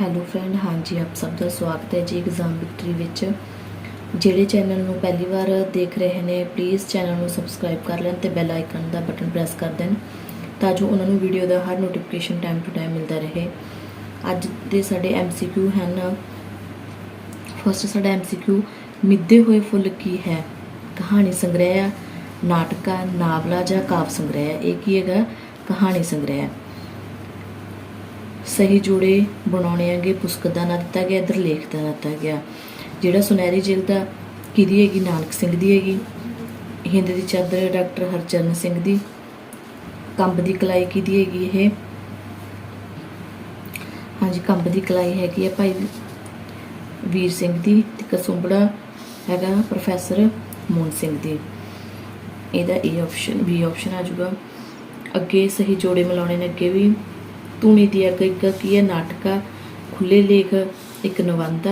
Hello friend ਹਾਂਜੀ, ਆਪ ਸਭ ਦਾ ਸਵਾਗਤ ਹੈ ਜੀ ਐਗਜ਼ਾਮ ਵਿਕਟਰੀ ਵਿੱਚ। ਜਿਹੜੇ ਚੈਨਲ ਨੂੰ ਪਹਿਲੀ ਵਾਰ ਦੇਖ ਰਹੇ ਨੇ ਪਲੀਜ਼ ਚੈਨਲ ਨੂੰ ਸਬਸਕ੍ਰਾਈਬ ਕਰ ਲੈਣ ਤੇ ਬੈਲ ਆਈਕਨ ਦਾ ਬਟਨ ਪ੍ਰੈਸ ਕਰ ਦੇਣ ਤਾਂ ਜੋ ਉਹਨਾਂ ਨੂੰ ਵੀਡੀਓ ਦਾ ਹਰ ਨੋਟੀਫਿਕੇਸ਼ਨ ਟਾਈਮ ਟੂ ਟਾਈਮ ਮਿਲਦਾ ਰਹੇ। ਅੱਜ ਦੇ ਸਾਡੇ ਐਮਸੀਕਿਊ ਹਨ। ਫਸਟ ਸਾਡਾ ਐਮਸੀਕਿਊ ਮਿੱਦੇ ਹੋਏ ਫੁੱਲ ਕੀ ਹੈ? ਕਹਾਣੀ ਸੰਗ੍ਰਹਿ ਆ ਨਾਵਲਾ ਜਾਂ ਕਾਵ ਸੰਗ੍ਰਹਿ ਇਹ ਕੀ ਹੈਗਾ? ਕਹਾਣੀ ਸੰਗ੍ਰਹਿ ਸਹੀ ਜੋੜੇ ਬਣਾਉਣੇ ਹੈਗੇ ਪੁਸਤਕ ਦਾ ਨਾਂ ਦਿੱਤਾ ਗਿਆ, ਇਧਰ ਲੇਖ ਦਾ ਨਾਂ ਦਿੱਤਾ ਗਿਆ। ਜਿਹੜਾ ਸੁਨਹਿਰੀ ਜਿਲਦ ਦਾ ਕਿਹਦੀ ਹੈਗੀ? ਨਾਨਕ ਸਿੰਘ ਦੀ ਹੈਗੀ। ਹਿੰਦ ਦੀ ਚਾਦਰ ਡਾਕਟਰ ਹਰਚਰਨ ਸਿੰਘ ਦੀ। ਕੰਬ ਦੀ ਕਲਾਈ ਕਿਹਦੀ ਹੈਗੀ ਇਹ? ਹਾਂਜੀ, ਕੰਬ ਦੀ ਕਲਾਈ ਹੈਗੀ ਹੈ ਭਾਈ ਵੀਰ ਸਿੰਘ ਦੀ ਤੇ ਕਸੁੰਬੜਾ ਹੈਗਾ ਪ੍ਰੋਫੈਸਰ ਮੋਹਨ ਸਿੰਘ ਦੀ। ਇਹਦਾ ਏ ਆਪਸ਼ਨ ਬੀ ਆਪਸ਼ਨ ਆ ਜਾਊਗਾ। ਅੱਗੇ ਸਹੀ ਜੋੜੇ ਮਿਲਾਉਣੇ ਨੇ ਅੱਗੇ ਵੀ। ਧੂਣੀ ਦੀ ਅੱਗ ਕੀ ਹੈ? ਨਾਟਕ ਖੁੱਲੇ ਲੇਖ, ਇੱਕ ਨਿਬੰਧ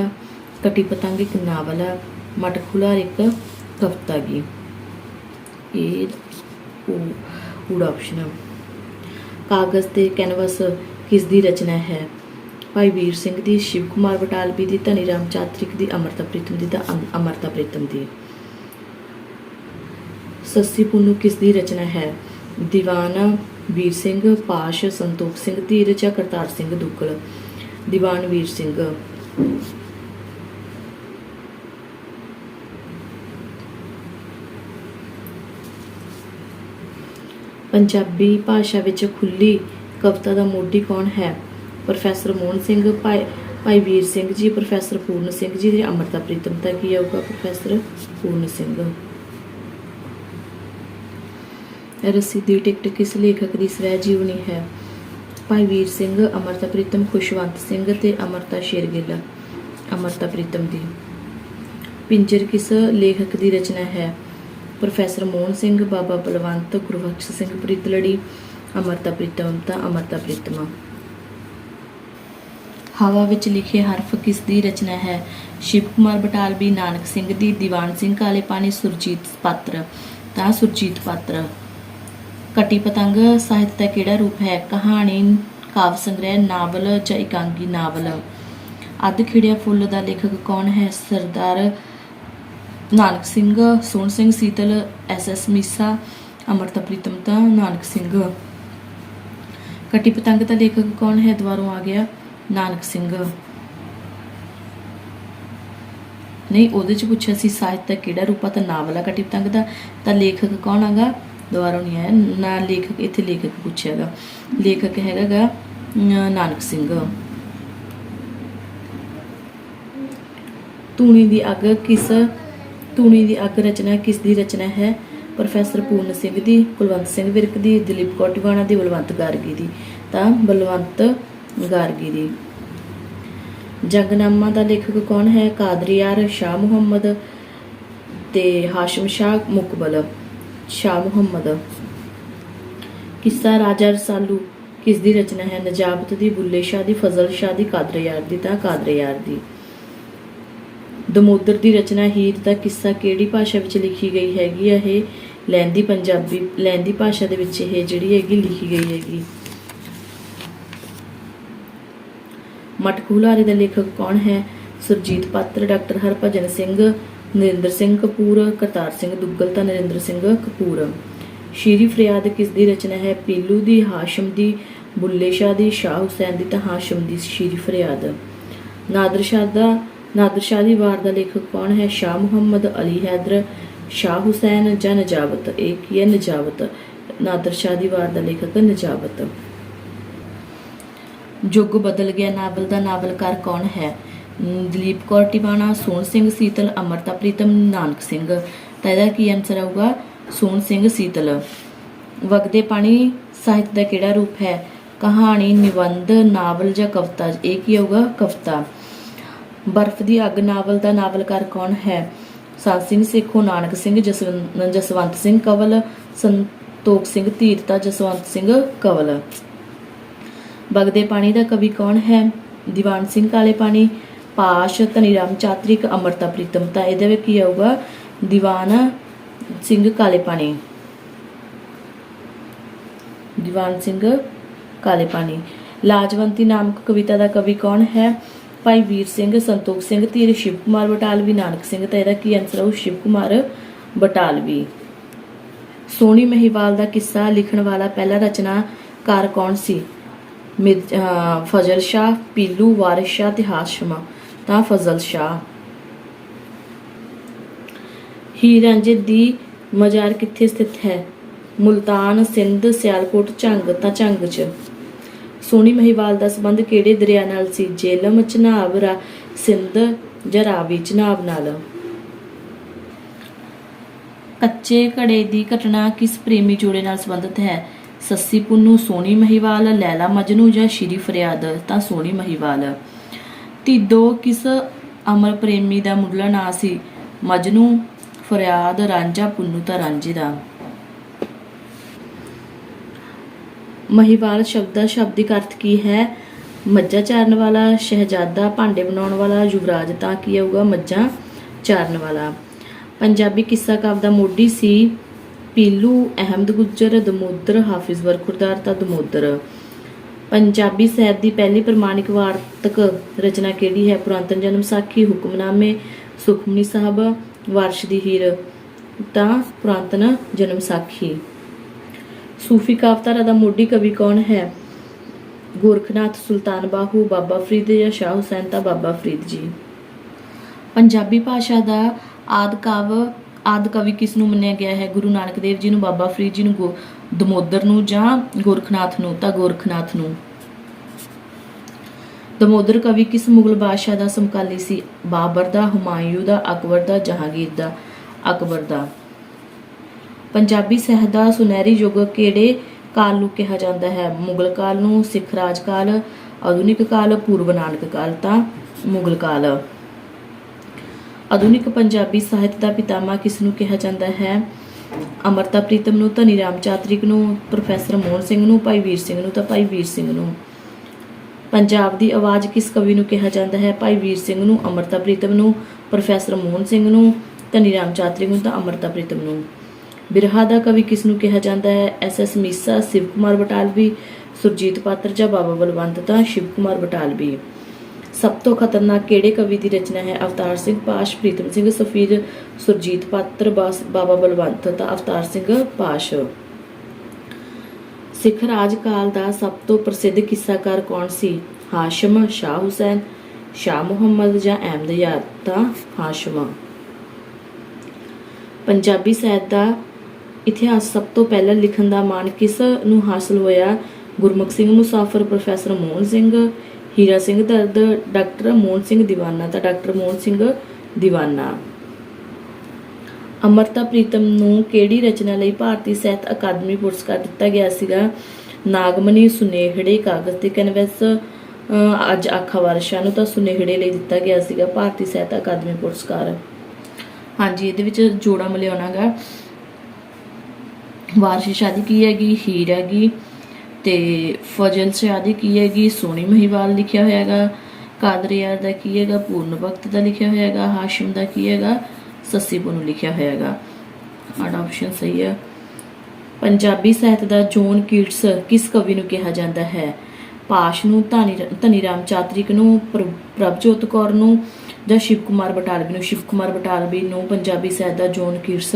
ਕਟੀ ਪਤੰਗ, ਇੱਕ ਨਾਵਲ ਆ ਮਟਖੁਲਾ ਇੱਕ ਕਵਿਤਾ ਗੀ ਇਹ ਉਹ ਊੜਾ ਆਪਸ਼ਨ ਆ। ਕਾਗਜ਼ ਤੇ ਕੈਨਵਸ ਕਿਸ ਦੀ ਰਚਨਾ ਹੈ? ਭਾਈ ਵੀਰ ਸਿੰਘ ਦੀ, ਸ਼ਿਵ ਕੁਮਾਰ ਬਟਾਲਵੀ ਦੀ, ਧਨੀ ਰਾਮ ਚਾਤਰਿਕ ਦੀ, ਅਮਰਤਾ ਪ੍ਰੀਤਮ ਦੀ ਤਾਂ ਅਮਰਤਾ ਪ੍ਰੀਤਮ ਦੀ। ਸੱਸੀ ਪੁੰਨੂ ਕਿਸ ਦੀ ਰਚਨਾ ਹੈ? ਦੀਵਾਨ ਵੀਰ ਸਿੰਘ, ਪਾਸ਼ ਸੰਤੋਖ ਸਿੰਘ, ਧੀਰਜ ਜਾਂ ਕਰਤਾਰ ਸਿੰਘ ਦੁੱਗਲ, ਦੀਵਾਨ ਵੀਰ ਸਿੰਘ। ਪੰਜਾਬੀ ਭਾਸ਼ਾ ਵਿੱਚ ਖੁੱਲੀ ਕਵਿਤਾ ਦਾ ਮੋਢੀ ਕੌਣ ਹੈ? ਪ੍ਰੋਫੈਸਰ ਮੋਹਨ ਸਿੰਘ, ਭਾਈ ਭਾਈ ਵੀਰ ਸਿੰਘ ਜੀ, ਪ੍ਰੋਫੈਸਰ ਪੂਰਨ ਸਿੰਘ ਜੀ ਤੇ ਅਮਰਤਾ ਪ੍ਰੀਤਮ ਦਾ ਕੀ ਆਊਗਾ? ਪ੍ਰੋਫੈਸਰ ਪੂਰਨ ਸਿੰਘ। ਰੱਸੀ ਦੀ ਟਿਕਟ ਕਿਸ ਲੇਖਕ ਦੀ ਸਵੈ ਜੀਵਨੀ ਹੈ? ਭਾਈ ਵੀਰ ਸਿੰਘ, ਅਮਰਤਾ ਪ੍ਰੀਤਮ, ਖੁਸ਼ਵੰਤ ਸਿੰਘ ਤੇ ਅਮਰਤਾ ਸ਼ੇਰਗਿੱਲ। ਅਮਰਤਾ ਪ੍ਰੀਤਮ ਦੀ। ਪਿੰਜਰ ਕਿਸ ਲੇਖਕ ਦੀ ਰਚਨਾ ਹੈ? ਪ੍ਰੋਫੈਸਰ ਮੋਹਨ ਸਿੰਘ, ਬਾਬਾ ਬਲਵੰਤ, ਗੁਰਬਖਸ਼ ਸਿੰਘ ਪ੍ਰੀਤਲੜੀ ਅਮਰਤਾ ਪ੍ਰੀਤਮ ਤਾਂ ਅਮਰਤਾ ਪ੍ਰੀਤਮਾ। ਹਵਾ ਵਿੱਚ ਲਿਖੇ ਹਰਫ ਕਿਸ ਦੀ ਰਚਨਾ ਹੈ? ਸ਼ਿਵ ਕੁਮਾਰ ਬਟਾਲਵੀ, ਨਾਨਕ ਸਿੰਘ ਦੀ, ਦੀਵਾਨ ਸਿੰਘ ਕਾਲੇ ਪਾਣੀ ਸੁਰਜੀਤ ਪਾਤਰ। ਤਾਂ ਸੁਰਜੀਤ ਪਾਤਰ। ਕਟੀ ਪਤੰਗ ਸਾਹਿਤ ਦਾ ਕਿਹੜਾ ਰੂਪ ਹੈ? ਕਹਾਣੀ, ਕਾਵ ਸੰਗ੍ਰਹਿ, ਨਾਵਲ ਜਾਂ ਇਕਾਂਗੀ ਨਾਵਲ? ਅੱਧ ਖਿੜਿਆ ਫੁੱਲ ਦਾ ਲੇਖਕ ਕੌਣ ਹੈ? ਸਰਦਾਰ ਨਾਨਕ ਸਿੰਘ, ਸੋਹਣ ਸਿੰਘ, ਸੀਤਲ, ਐਸ ਐਸ ਮੀਸਾ, ਅਮਰਤਾ ਪ੍ਰੀਤਮ ਤਾਂ ਨਾਨਕ ਸਿੰਘ। ਕਟੀ ਪਤੰਗ ਦਾ ਲੇਖਕ ਕੌਣ ਹੈ? ਦੁਬਾਰੋਂ ਆ ਗਿਆ ਨਾਨਕ ਸਿੰਘ। ਨਹੀਂ, ਉਹਦੇ ਚ ਪੁੱਛਿਆ ਸੀ, ਸਾਹਿਤ ਦਾ ਕਿਹੜਾ ਰੂਪ ਆ? ਤਾਂ ਨਾਵਲ ਆ ਕਟੀ ਪਤੰਗ ਦਾ। ਤਾਂ ਲੇਖਕ ਕੌਣ ਹੈਗਾ? ਦੁਬਾਰਾ ਨਹੀਂ ਆਇਆ ਨਾ ਲੇਖਕ ਇੱਥੇ ਲੇਖਕ ਪੁੱਛਿਆਗਾ। ਲੇਖਕ ਹੈਗਾ ਗਾ, ਨਾਨਕ ਸਿੰਘ। ਤੂਣੀ ਦੀ ਅੱਗ ਕਿਸ ਤੂਣੀ ਦੀ ਅੱਗ ਰਚਨਾ ਕਿਸ ਦੀ ਰਚਨਾ ਹੈ? ਪ੍ਰੋਫੈਸਰ ਪੂਰਨ ਸਿੰਘ ਦੀ ਕੁਲਵੰਤ ਸਿੰਘ ਵਿਰਕ ਦੀ ਦਲੀਪ ਕੌਰ ਟਿਵਾਣਾ ਦੀ ਬਲਵੰਤ ਗਾਰਗੀ ਦੀ। ਤਾਂ ਬਲਵੰਤ ਗਾਰਗੀ ਦੀ। ਜੰਗਨਾਮਾ ਦਾ ਲੇਖਕ ਕੌਣ ਹੈ? ਕਾਦਰੀਆਰ ਸ਼ਾਹ ਮੁਹੰਮਦ ਤੇ ਹਾਸ਼ਮ ਸ਼ਾਹ ਮੁਕਬਲ। ਸ਼ਾਹ ਮੁਹੰਮਦ। ਕਿੱਸਾ ਰਾਜਾ ਰਸਾਲੂ ਕਿਸ ਦੀ ਰਚਨਾ ਹੈ? ਨਜਾਬਤ ਦੀ ਬੁੱਲੇ ਸ਼ਾਹ ਦੀ, ਫਜ਼ਲ ਸ਼ਾਹ ਦੀ ਕਾਦਰਯਾਰ ਦੀ, ਤਾਂ ਕਾਦਰਯਾਰ ਦੀ। ਦਮੋਦਰ ਦੀ ਰਚਨਾ ਹੀਰ ਦਾ ਕਿੱਸਾ ਕਿਹੜੀ ਭਾਸ਼ਾ ਵਿੱਚ ਲਿਖੀ ਗਈ ਹੈਗੀ? ਹੈ ਇਹ ਲਹਿੰਦੀ ਪੰਜਾਬੀ ਲਹਿੰਦੀ ਭਾਸ਼ਾ ਦੇ ਵਿੱਚ ਇਹ ਜਿਹੜੀ ਹੈਗੀ, ਲਿਖੀ ਗਈ ਹੈਗੀ। ਮਟਕੂਲਾਰੇ ਦਾ ਲੇਖਕ ਕੌਣ ਹੈ? ਸੁਰਜੀਤ ਪਾਤਰ, ਡਾਕਟਰ ਹਰਭਜਨ ਸਿੰਘ ਨਰਿੰਦਰ ਸਿੰਘ ਕਪੂਰ, ਕਰਤਾਰ ਸਿੰਘ ਦੁੱਗਲ ਤਾਂ ਨਰਿੰਦਰ ਸਿੰਘ ਕਪੂਰ। ਸ਼ੀਰੀ ਫਰਿਆਦ ਕਿਸ ਦੀ ਰਚਨਾ ਹੈ? ਪੀਲੂ ਦੀ, ਹਾਸ਼ਮ ਦੀ, ਬੁੱਲੇ ਸ਼ਾਹ ਦੀ, ਸ਼ਾਹ ਹੁਸੈਨ ਦੀ ਤਾਂ ਹਾਸ਼ਮ ਦੀ ਸ਼ੀਰੀ ਫਰਿਆਦ। ਨਾਦਰ ਸ਼ਾਹ ਦਾ, ਨਾਦਰ ਸ਼ਾਹ ਦੀ ਵਾਰ ਦਾ ਲੇਖਕ ਕੌਣ ਹੈ? ਸ਼ਾਹ ਮੁਹੰਮਦ ਅਲੀ ਹੈਦਰ, ਸ਼ਾਹ ਹੁਸੈਨ ਜਾਂ ਨਜਾਬਤ ਇਹ ਕੀ ਹੈ? ਨਜਾਬਤ ਨਾਦਰ ਸ਼ਾਹ ਦੀ ਵਾਰ ਦਾ ਲੇਖਕ ਨਜਾਬਤ ਯੁੱਗ ਬਦਲ ਗਿਆ, ਨਾਵਲ ਦਾ ਨਾਵਲਕਾਰ ਕੌਣ ਹੈ? ਦਲੀਪ ਕੌਰ ਟਿਵਾਣਾ, ਸੋਹਣ ਸਿੰਘ ਸੀਤਲ, ਅਮਰਤਾ ਪ੍ਰੀਤਮ, ਨਾਨਕ ਸਿੰਘ। ਤਾਂ ਇਹਦਾ ਕੀ ਆਨਸਰ ਆਊਗਾ? ਸੋਹਣ ਸਿੰਘ ਸੀਤਲ। ਵਗਦੇ ਪਾਣੀ ਸਾਹਿਤ ਦਾ ਕਿਹੜਾ ਰੂਪ ਹੈ? ਕਹਾਣੀ, ਨਿਬੰਧ, ਨਾਵਲ ਜਾਂ ਕਵਿਤਾ? ਇਹ ਕੀ ਆਊਗਾ? ਕਵਿਤਾ। ਬਰਫ਼ ਦੀ ਅੱਗ ਨਾਵਲ ਦਾ ਨਾਵਲਕਾਰ ਕੌਣ ਹੈ? ਸੰਤ ਸਿੰਘ ਸੇਖੋਂ, ਨਾਨਕ ਸਿੰਘ, ਜਸਵੰ- ਜਸਵੰਤ ਸਿੰਘ ਕਵਲ, ਸੰਤੋਖ ਸਿੰਘ ਧੀਰਤਾ, ਜਸਵੰਤ ਸਿੰਘ ਕਵਲ। ਬਗਦੇ ਪਾਣੀ ਦਾ ਕਵੀ ਕੌਣ ਹੈ? ਦੀਵਾਨ ਸਿੰਘ ਕਾਲੇ ਪਾਣੀ ਪਾਸ਼ ਧਨੀਰਾਮ ਚਾਤਰਿਕ, ਅਮਰਤਾ ਪ੍ਰੀਤਮ। ਤਾਂ ਇਹਦੇ ਵਿੱਚ ਕੀ ਆਊਗਾ? ਦੀਵਾਨ ਸਿੰਘ ਕਾਲੇ ਪਾਣੀ ਦੀਵਾਨ ਸਿੰਘ ਕਾਲੇ ਪਾਣੀ ਲਾਜਵੰਤੀ ਨਾਮਕ ਕਵਿਤਾ ਦਾ ਕਵੀ ਕੌਣ ਹੈ? ਭਾਈ ਵੀਰ ਸਿੰਘ, ਸੰਤੋਖ ਸਿੰਘ, ਧੀਰ ਸ਼ਿਵ ਕੁਮਾਰ ਬਟਾਲਵੀ, ਨਾਨਕ ਸਿੰਘ। ਤਾਂ ਇਹਦਾ ਕੀ ਆਨਸਰ ਆਊ? ਸ਼ਿਵ ਕੁਮਾਰ ਬਟਾਲਵੀ। ਸੋਹਣੀ ਮਹੀਵਾਲ ਦਾ ਕਿੱਸਾ ਲਿਖਣ ਵਾਲਾ ਪਹਿਲਾ ਰਚਨਾਕਾਰ ਕੌਣ ਸੀ? ਮਿਰ- ਫਜ਼ਲ ਸ਼ਾਹ, ਪੀਲੂ, ਵਾਰਿਸ ਸ਼ਾਹ ਤੇ ਹਾਸ਼ਮਾ ਤਾਂ ਫਜ਼ਲ ਸ਼ਾਹ। ਹੀਰ ਰਾਂਝੇ ਦੀ ਮਜ਼ਾਰ ਕਿੱਥੇ ਸਥਿਤ ਹੈ? ਮੁਲਤਾਨ ਸਿੰਧ, ਸਿਆਲਕੋਟ, ਝੰਗ, ਤਾਂ ਝੰਗ 'ਚ। ਸੋਹਣੀ ਮਹੀਵਾਲ ਦਾ ਸੰਬੰਧ ਕਿਹੜੇ ਦਰਿਆ ਨਾਲ ਸੀ? ਜੇਲਮ ਚਨਾਬ ਰਾ ਸਿੰਧ ਜਾਂ ਰਾਵੀ ਚਨਾਬ ਨਾਲ? ਕੱਚੇ ਘੜੇ ਦੀ ਘਟਨਾ ਕਿਸ ਪ੍ਰੇਮੀ ਜੋੜੇ ਨਾਲ ਸੰਬੰਧਿਤ ਹੈ? ਸੱਸੀ ਪੁੰਨੂ ਸੋਹਣੀ ਮਹੀਵਾਲ, ਲੈਲਾ ਮਜਨੂ ਜਾਂ ਸ਼੍ਰੀ ਫਰਿਆਦ? ਤਾਂ ਸੋਹਣੀ ਮਹੀਵਾਲ। ਤਿੱਦੋ ਕਿਸ ਅਮਰ ਪ੍ਰੇਮੀ ਦਾ ਮੁੱਢਲਾ ਨਾਂ ਸੀ? ਮਜਨੂ, ਫਰਿਆਦ, ਰਾਂਝਾ, ਪੁੰਨੂ ਤਾਂ ਰਾਂਝੇ ਦਾ। ਮਹੀਵਾਲ ਸ਼ਬਦ ਦਾ ਸ਼ਾਬਦਿਕ ਅਰਥ ਕੀ ਹੈ? ਮੱਝਾਂ ਚਾਰਨ ਵਾਲਾ, ਸ਼ਹਿਜ਼ਾਦਾ, ਭਾਂਡੇ ਬਣਾਉਣ ਵਾਲਾ, ਯੁਵਰਾਜ ਤਾਂ ਕੀ ਆਊਗਾ? ਮੱਝਾਂ ਚਾਰਨ ਵਾਲਾ। ਪੰਜਾਬੀ ਕਿੱਸਾ ਕਾਵ ਦਾ ਮੋਢੀ ਸੀ, ਪੀਲੂ, ਅਹਿਮਦ ਗੁੱਜਰ, ਦਮੋਦਰ, ਹਾਫਿਜ਼ ਵਰਖੁਰਦਾਰ ਤਾਂ ਦਮੋਦਰ। ਪੰਜਾਬੀ ਸਾਹਿਤ ਦੀ ਪਹਿਲੀ ਪ੍ਰਮਾਣਿਕ ਵਾਰਤਕ ਰਚਨਾ ਕਿਹੜੀ ਹੈ? ਪੁਰਾਤਨ ਜਨਮ ਸਾਖੀ, ਹੁਕਮਨਾਮੇ, ਸੁਖਮਨੀ ਸਾਹਿਬ, ਵਾਰਸ਼ ਦੀ ਹੀਰ। ਤਾਂ ਪੁਰਾਤਨ ਜਨਮ ਸਾਖੀ। ਸੂਫੀ ਕਾਵਤਾਰਾ ਦਾ ਮੋਢੀ ਕਵੀ ਕੌਣ ਹੈ? ਗੋਰਖਨਾਥ ਸੁਲਤਾਨ ਬਾਹੂ, ਬਾਬਾ ਫਰੀਦ ਜਾਂ ਸ਼ਾਹ ਹੁਸੈਨ ਤਾਂ ਬਾਬਾ ਫਰੀਦ ਜੀ। ਪੰਜਾਬੀ ਭਾਸ਼ਾ ਦਾ ਆਦਿ ਕਾਵ, ਆਦਿ ਕਵੀ ਕਿਸ ਨੂੰ ਮੰਨਿਆ ਗਿਆ ਹੈ? ਗੁਰੂ ਨਾਨਕ ਦੇਵ ਜੀ ਨੂੰ, ਬਾਬਾ ਫਰੀਦ ਜੀ ਨੂੰ, ਗੋ- ਦਮੋਦਰ ਨੂੰ ਜਾਂ ਗੋਰਖਨਾਥ ਨੂੰ, ਤਾਂ ਗੋਰਖਨਾਥ ਨੂੰ। ਦਮੋਦਰ ਕਵੀ ਕਿਸ ਮੁਗਲ ਬਾਦਸ਼ਾਹ ਦਾ ਸਮਕਾਲੀ ਸੀ? ਬਾਬਰ ਦਾ, ਹੁਮਾਯੂ ਦਾ, ਅਕਬਰ ਦਾ, ਜਹਾਂਗੀਰ ਦਾ, ਅਕਬਰ ਦਾ। ਪੰਜਾਬੀ ਸਾਹਿਤ ਦਾ ਸੁਨਹਿਰੀ ਯੁੱਗ ਕਿਹੜੇ ਕਾਲ ਨੂੰ ਕਿਹਾ ਜਾਂਦਾ ਹੈ? ਮੁਗਲ ਕਾਲ ਨੂੰ ਸਿੱਖ ਰਾਜ ਕਾਲ, ਆਧੁਨਿਕ ਕਾਲ, ਪੂਰਵ ਨਾਨਕ ਕਾਲ, ਤਾਂ ਮੁਗਲ ਕਾਲ। ਆਧੁਨਿਕ ਪੰਜਾਬੀ ਸਾਹਿਤ ਦਾ ਪਿਤਾਮਾ ਕਿਸ ਨੂੰ ਕਿਹਾ ਜਾਂਦਾ ਹੈ? ਅਮਰਤਾ ਪ੍ਰੀਤਮ ਨੂੰ, ਧਨੀ ਰਾਮ ਚਾਤ੍ਰਿਕ ਨੂੰ, ਪ੍ਰੋਫੈਸਰ ਮੋਹਨ ਸਿੰਘ ਨੂੰ, ਭਾਈ ਵੀਰ ਸਿੰਘ ਨੂੰ ਤਾਂ ਭਾਈ ਵੀਰ ਸਿੰਘ ਨੂੰ। ਪੰਜਾਬ ਦੀ ਆਵਾਜ਼ ਕਿਸ ਕਵੀ ਨੂੰ ਕਿਹਾ ਜਾਂਦਾ ਹੈ? ਭਾਈ ਵੀਰ ਸਿੰਘ ਨੂੰ, ਅਮਰਤਾ ਪ੍ਰੀਤਮ ਨੂੰ, ਪ੍ਰੋਫੈਸਰ ਮੋਹਨ ਸਿੰਘ ਨੂੰ, ਧਨੀ ਰਾਮ ਚਾਤ੍ਰਿਕ ਨੂੰ ਤਾਂ ਅਮਰਤਾ ਪ੍ਰੀਤਮ ਨੂੰ। ਬਿਰਹਾ ਦਾ ਕਵੀ ਕਿਸ ਨੂੰ ਕਿਹਾ ਜਾਂਦਾ ਹੈ? ਐਸ ਐਸ ਮੀਸਾ, ਸ਼ਿਵ ਕੁਮਾਰ ਬਟਾਲਵੀ, ਸੁਰਜੀਤ ਪਾਤਰ ਜਾਂ ਬਾਬਾ ਬਲਵੰਤ ਤਾਂ ਸ਼ਿਵ ਕੁਮਾਰ ਬਟਾਲਵੀ। ਸਭ ਤੋਂ ਖਤਰਨਾਕ ਕਿਹੜੇ ਕਵੀ ਦੀ ਰਚਨਾ ਹੈ? ਅਵਤਾਰ ਸਿੰਘ ਪਾਸ਼, ਪ੍ਰੀਤਮ ਸਿੰਘ ਸਫੀਰ, ਸੁਰਜੀਤ ਪਾਤਰ ਬਾਬਾ ਬਲਵੰਤ ਤਾਂ ਅਵਤਾਰ ਸਿੰਘ ਪਾਸ਼। ਸਿੱਖ ਰਾਜ ਕਾਲ ਦਾ ਸਭ ਤੋਂ ਪ੍ਰਸਿੱਧ ਕਿੱਸਾਕਾਰ ਕੌਣ ਸੀ? ਹਾਸ਼ਮ, ਸ਼ਾਹ ਹੁਸੈਨ, ਸ਼ਾਹ ਮੁਹੰਮਦ ਜਾਂ ਅਹਿਮਦ ਯਾਰ ਤਾਂ ਹਾਸ਼ਮ। ਪੰਜਾਬੀ ਸਾਹਿਤ ਦਾ ਇਤਿਹਾਸ ਸਭ ਤੋਂ ਪਹਿਲਾਂ ਲਿਖਣ ਦਾ ਮਾਣ ਕਿਸ ਨੂੰ ਹਾਸਲ ਹੋਇਆ? ਗੁਰਮੁਖ ਸਿੰਘ, ਮੁਸਾਫਰ ਪ੍ਰੋਫੈਸਰ ਮੋਹਨ ਸਿੰਘ ਹੀਰਾ ਸਿੰਘ ਦਰਦ, ਡਾਕਟਰ ਮੋਹਨ ਸਿੰਘ ਦੀਵਾਨਾ ਤਾਂ ਡਾਕਟਰ ਮੋਹਨ ਸਿੰਘ ਦੀਵਾਨਾ। ਅਮਰਤਾ ਪ੍ਰੀਤਮ ਨੂੰ ਕਿਹੜੀ ਰਚਨਾ ਲਈ ਭਾਰਤੀ ਸਾਹਿਤ ਅਕਾਦਮੀ ਪੁਰਸਕਾਰ ਦਿੱਤਾ ਗਿਆ ਸੀਗਾ? ਨਾਗਮਨੀ ਸੁਨੇਹੜੇ ਕਾਗਜ਼ ਤੇ ਕੈਨਵਸ, ਅਹ, ਅੱਜ ਆਖਾ ਵਾਰਸ਼ਾਂ ਨੂੰ ਤਾਂ ਸੁਨੇਹੜੇ ਲਈ ਦਿੱਤਾ ਗਿਆ ਸੀਗਾ ਭਾਰਤੀ ਸਾਹਿਤ ਅਕਾਦਮੀ ਪੁਰਸਕਾਰ। ਹਾਂਜੀ, ਇਹਦੇ ਵਿੱਚ ਜੋੜਾ ਮਿਲਿਆਉਣਾਗਾ ਵਾਰਸ਼ ਸ਼ਾਦੀ ਕੀ ਹੈਗੀ? ਹੀਰ ਹੈਗੀ। ਤੇ ਫਜ਼ਲ ਸ਼ਾਦੀ ਕੀ ਹੈਗੀ? ਸੋਨੀ ਮਹੀਵਾਲ ਲਿਖਿਆ ਹੋਇਆ ਹੈਗਾ ਕਾਦਰੀਆ ਦਾ ਕੀ ਹੈਗਾ? ਪੂਰਨ ਭਗਤ ਦਾ ਲਿਖਿਆ ਹੋਇਆ ਹੈਗਾ ਹਾਸ਼ਮ ਦਾ ਕੀ ਹੈਗਾ? ਸੱਸੀ ਨੂੰ ਲਿਖਿਆ ਹੋਇਆ ਹੈਗਾ ਆੜਾ ਆਪਸ਼ਨ ਸਹੀ ਹੈ ਪੰਜਾਬੀ ਸਾਹਿਤ ਦਾ ਜੋਨ ਕੀਟਸ ਕਿਸ ਕਵੀ ਨੂੰ ਕਿਹਾ ਜਾਂਦਾ ਹੈ? ਪਾਸ਼ ਨੂੰ, ਧਨੀ ਧਨੀ ਰਾਮ ਚਾਤ੍ਰਿਕ ਨੂੰ ਪ੍ਰ- ਪ੍ਰਭਜੋਤ ਕੌਰ ਨੂੰ ਜਾਂ ਸ਼ਿਵ ਕੁਮਾਰ ਬਟਾਲਵੀ ਨੂੰ? ਸ਼ਿਵ ਕੁਮਾਰ ਬਟਾਲਵੀ ਨੂੰ ਪੰਜਾਬੀ ਸਾਹਿਤ ਦਾ ਜੋਨ ਕੀਟਸ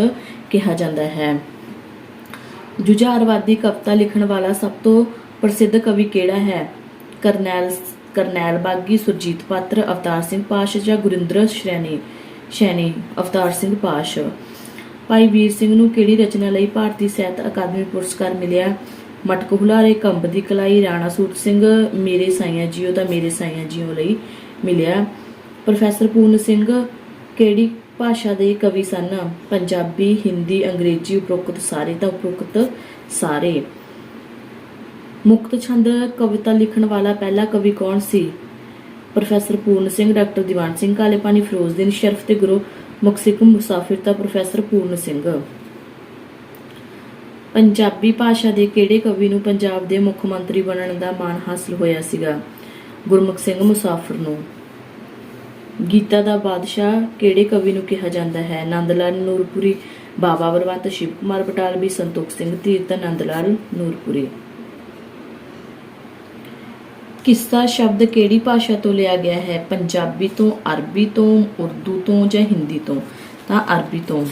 ਕਿਹਾ ਜਾਂਦਾ ਹੈ। ਜੁਝਾਰਵਾਦੀ ਕਵਿਤਾ ਲਿਖਣ ਵਾਲਾ ਸਭ ਤੋਂ ਪ੍ਰਸਿੱਧ ਕਵੀ ਕਿਹੜਾ ਹੈ? ਕਰਨੈਲ ਕਰਨੈਲ ਬਾਗੀ, ਸੁਰਜੀਤ ਪਾਤਰ, ਅਵਤਾਰ ਸਿੰਘ ਪਾਸ਼ ਜਾਂ ਗੁਰਿੰਦਰ ਸ਼੍ਰੈਣੀ ਸ਼ੈਣੀ ਅਵਤਾਰ ਸਿੰਘ ਪਾਸ਼? ਭਾਈ ਵੀਰ ਸਿੰਘ ਨੂੰ ਕਿਹੜੀ ਰਚਨਾ ਲਈ ਭਾਰਤੀ ਸਾਹਿਤ ਅਕਾਦਮੀ ਪੁਰਸਕਾਰ ਮਿਲਿਆ? ਮਟਕ ਹੁਲਾਰੇ, ਕੰਬ ਦੀ ਕਲਾਈ, ਰਾਣਾ ਸੂਟ ਸਿੰਘ, ਮੇਰੇ ਸਾਈਆਂ ਜੀਓ ਦਾ ਮੇਰੇ ਸਾਈਆਂ ਜੀਓ ਲਈ ਮਿਲਿਆ। ਪ੍ਰੋਫੈਸਰ ਪੂਰਨ ਸਿੰਘ, ਕਿਹੜੀ ਭਾਸ਼ਾ ਦੇ ਕਵੀ ਸਨ। ਪੰਜਾਬੀ, ਹਿੰਦੀ, ਅੰਗਰੇਜ਼ੀ ਉਪਰੋਕਤ ਸਾਰੇ ਤਾਂ ਉਪਰੋਕਤ ਸਾਰੇ। ਮੁਕਤ ਛੰਦ ਕਵਿਤਾ ਲਿਖਣ ਵਾਲਾ ਪਹਿਲਾ ਕਵੀ ਕੌਣ ਸੀ? ਪ੍ਰੋਫੈਸਰ ਪੂਰਨ ਸਿੰਘ, ਡਾਕਟਰ ਦੀਵਾਨ ਸਿੰਘ ਕਾਲੇਪਾਨੀ ਫਿਰੋਜ਼ਦੀਨ ਸ਼ਰਫ ਤੇ ਗੁਰੂ ਮੁਖਸਿਕ ਮੁਸਾਫਿਰ ਤਾਂ ਪ੍ਰੋਫੈਸਰ ਪੂਰਨ ਸਿੰਘ। ਪੰਜਾਬੀ ਭਾਸ਼ਾ ਦੇ ਕਿਹੜੇ ਕਵੀ ਨੂੰ ਪੰਜਾਬ ਦੇ ਮੁੱਖ ਮੰਤਰੀ ਬਣਨ ਦਾ ਮਾਣ ਹਾਸਲ ਹੋਇਆ ਸੀਗਾ? ਗੁਰਮੁਖ ਸਿੰਘ ਮੁਸਾਫ਼ਰ ਨੂੰ। ਗੀਤਾ ਦਾ ਬਾਦਸ਼ਾਹ ਕਿਹੜੇ ਕਵੀ ਨੂੰ ਕਿਹਾ ਜਾਂਦਾ ਹੈ? ਨੰਦ ਲਾਲ ਨੂਰਪੁਰੀ, ਬਾਬਾ ਬਲਵੰਤ ਸ਼ਿਵ ਕੁਮਾਰ ਬਟਾਲਵੀ ਸੰਤੋਖ ਸਿੰਘ ਧੀਰ ਤਾਂ ਨੰਦ ਲਾਲ ਨੂਰਪੁਰੀ। ਕਿੱਸਾ ਸ਼ਬਦ ਕਿਹੜੀ ਭਾਸ਼ਾ ਤੋਂ ਲਿਆ ਗਿਆ ਹੈ? ਪੰਜਾਬੀ ਤੋਂ, ਅਰਬੀ ਤੋਂ, ਉਰਦੂ ਤੋਂ ਜਾਂ ਹਿੰਦੀ ਤੋਂ? ਤਾਂ ਅਰਬੀ ਤੋਂ।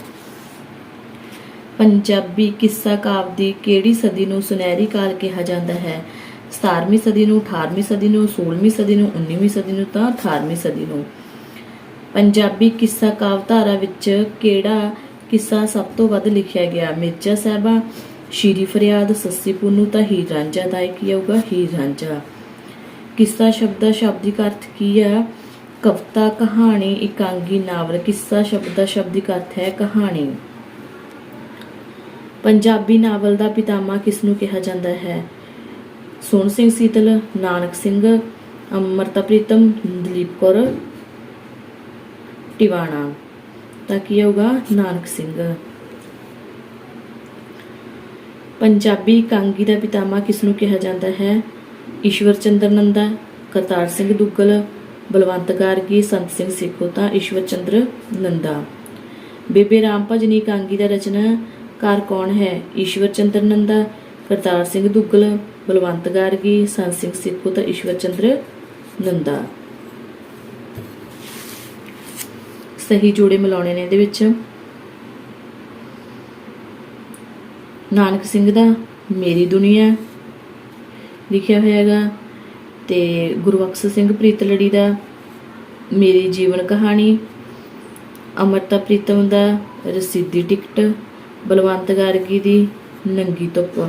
ਪੰਜਾਬੀ ਕਿੱਸਾ ਕਾਵ ਦੀ ਕਿਹੜੀ ਸਦੀ ਨੂੰ ਸੁਨਹਿਰੀ ਕਾਲ ਕਿਹਾ ਜਾਂਦਾ ਹੈ? 17ਵੀਂ ਸਦੀ ਨੂੰ 18ਵੀਂ ਸਦੀ ਨੂੰ 16ਵੀਂ ਸਦੀ ਨੂੰ 19ਵੀਂ ਸਦੀ ਨੂੰ ਤਾਂ 18ਵੀਂ ਸਦੀ ਨੂੰ। ਪੰਜਾਬੀ ਕਿੱਸਾ ਕਾਵਧਾਰਾ ਵਿੱਚ ਕਿਹੜਾ ਕਿੱਸਾ ਸਭ ਤੋਂ ਵੱਧ ਲਿਖਿਆ ਗਿਆ? ਮਿਰਜ਼ਾ ਸਾਹਿਬਾ, ਸ਼ੀਰੀ ਫਰਿਆਦ ਸੱਸੀ ਪੁੰਨੂ ਤਾਂ ਹੀਰ ਰਾਂਝਾ ਦਾ ਇਹ ਕੀ ਆਊਗਾ, ਹੀਰ ਰਾਂਝਾ। ਕਿੱਸਾ ਸ਼ਬਦ ਦਾ ਸ਼ਾਬਦਿਕ ਅਰਥ ਕੀ ਹੈ ਕਵਿਤਾ, ਕਹਾਣੀ, ਇਕਾਂਗੀ, ਨਾਵਲ। ਕਿੱਸਾ ਸ਼ਬਦ ਦਾ ਸ਼ਾਬਦਿਕ ਅਰਥ ਹੈ ਕਹਾਣੀ। ਪੰਜਾਬੀ ਨਾਵਲ ਦਾ ਪਿਤਾਮਾ ਕਿਸ ਨੂੰ ਕਿਹਾ ਜਾਂਦਾ ਹੈ? ਸੋਹਣ ਸਿੰਘ ਸੀਤਲ, ਨਾਨਕ ਸਿੰਘ, ਅਮਰਤਾ ਪ੍ਰੀਤਮ, ਦਲੀਪ ਕੌਰ। ਟਿਵਾਣਾ, ਤਾਂ ਕੀ ਹੋਗਾ ਨਾਨਕ ਸਿੰਘ। ਪੰਜਾਬੀ ਕਾਂਗੀ ਦਾ ਪਿਤਾਮਾ ਕਿਸ ਨੂੰ ਕਿਹਾ ਜਾਂਦਾ ਹੈ? ਈਸ਼ਵਰ ਚੰਦਰ ਨੰਦਾ, ਕਰਤਾਰ ਸਿੰਘ ਦੁੱਗਲ, ਬਲਵੰਤ ਗਾਰਗੀ ਸੰਤ ਸਿੰਘ ਸੇਖੋ, ਤਾਂ ਈਸ਼ਵਰ ਚੰਦਰ ਨੰਦਾ। ਬੇਬੇ ਰਾਮ ਭਜਨੀ ਕਾਂਗੀ ਦਾ ਰਚਨਾ ਰਚਨਾਕਾਰ ਕੌਣ ਹੈ? ਈਸ਼ਵਰ ਚੰਦਰ ਨੰਦਾ, ਕਰਤਾਰ ਸਿੰਘ ਦੁੱਗਲ, ਬਲਵੰਤ ਗਾਰਗੀ ਸੰਤ ਸਿੰਘ ਸੇਖੋ, ਤਾਂ ਈਸ਼ਵਰ ਚੰਦਰ ਨੰਦਾ। ਸਹੀ ਜੋੜੇ ਮਿਲਾਉਣੇ ਨੇ ਇਹਦੇ ਵਿੱਚ। ਨਾਨਕ ਸਿੰਘ ਦਾ ਮੇਰੀ ਦੁਨੀਆ ਲਿਖਿਆ ਹੋਇਆ ਹੈਗਾ। ਤੇ ਗੁਰਬਖਸ਼ ਸਿੰਘ ਪ੍ਰੀਤਲੜੀ ਦਾ ਮੇਰੀ ਜੀਵਨ ਕਹਾਣੀ। ਅਮਰਤਾ ਪ੍ਰੀਤਮ ਦਾ ਰਸੀਦੀ ਟਿਕਟ, ਬਲਵੰਤ ਗਾਰਗੀ ਦੀ ਨੰਗੀ ਧੁੱਪ।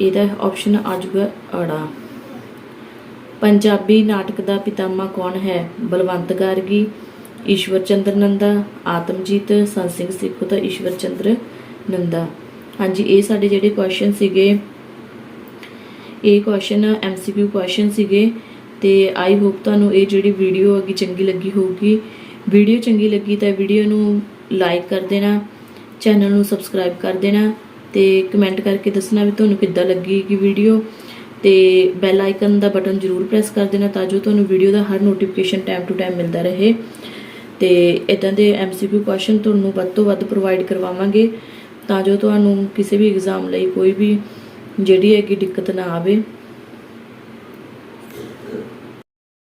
ਇਹਦਾ ਆਪਸ਼ਨ ਆ ਜੂਗਾ ਅੜਾ। ਪੰਜਾਬੀ ਨਾਟਕ ਦਾ ਪਿਤਾਮਾ ਕੌਣ ਹੈ? ਬਲਵੰਤ ਗਾਰਗੀ, ਈਸ਼ਵਰ ਚੰਦਰ ਨੰਦਾ, ਆਤਮਜੀਤ ਸੰਤ ਸਿੰਘ ਸਿੱਖੋ ਤਾਂ ਈਸ਼ਵਰ ਚੰਦਰ ਨੰਦਾ। ਹਾਂਜੀ, ਇਹ ਸਾਡੇ ਜਿਹੜੇ ਕੁਐਸਚਨ ਸੀਗੇ, ਇਹ ਕੁਐਸਚਨ ਐਮਸੀਕਿਊ ਕੁਐਸਚਨ ਸੀਗੇ ਤੇ ਆਈ ਹੋਪ ਤੁਹਾਨੂੰ ਇਹ ਜਿਹੜੀ ਵੀਡੀਓ ਹੈਗੀ ਚੰਗੀ ਲੱਗੀ ਹੋਊਗੀ। ਵੀਡੀਓ ਚੰਗੀ ਲੱਗੀ ਤਾਂ ਵੀਡੀਓ ਨੂੰ ਲਾਈਕ ਕਰ ਦੇਣਾ ਚੈਨਲ ਨੂੰ ਸਬਸਕ੍ਰਾਈਬ ਕਰ ਦੇਣਾ ਤੇ ਕਮੈਂਟ ਕਰਕੇ ਦੱਸਣਾ ਵੀ ਤੁਹਾਨੂੰ ਕਿੱਦਾਂ ਲੱਗੀ ਕਿ ਵੀਡੀਓ ਤੇ ਬੈਲ ਆਈਕਨ ਦਾ ਬਟਨ ਜ਼ਰੂਰ ਪ੍ਰੈਸ ਕਰ ਦੇਣਾ ਤਾਂ ਜੋ ਤੁਹਾਨੂੰ ਵੀਡੀਓ ਦਾ ਹਰ ਨੋਟੀਫਿਕੇਸ਼ਨ ਟਾਈਮ ਟੂ ਟਾਈਮ ਮਿਲਦਾ ਰਹੇ। ਤੇ ਇਦਾਂ ਦੇ ਐਮਸੀਕਿਊ ਕੁਐਸਚਨ ਤੁਹਾਨੂੰ ਵੱਧ ਤੋਂ ਵੱਧ ਪ੍ਰੋਵਾਈਡ ਕਰਵਾਵਾਂਗੇ ਤਾਂ ਜੋ ਤੁਹਾਨੂੰ ਕਿਸੇ ਵੀ ਐਗਜ਼ਾਮ ਲਈ ਕੋਈ ਵੀ ਜਿਹੜੀ ਹੈਗੀ ਦਿੱਕਤ ਨਾ ਆਵੇ।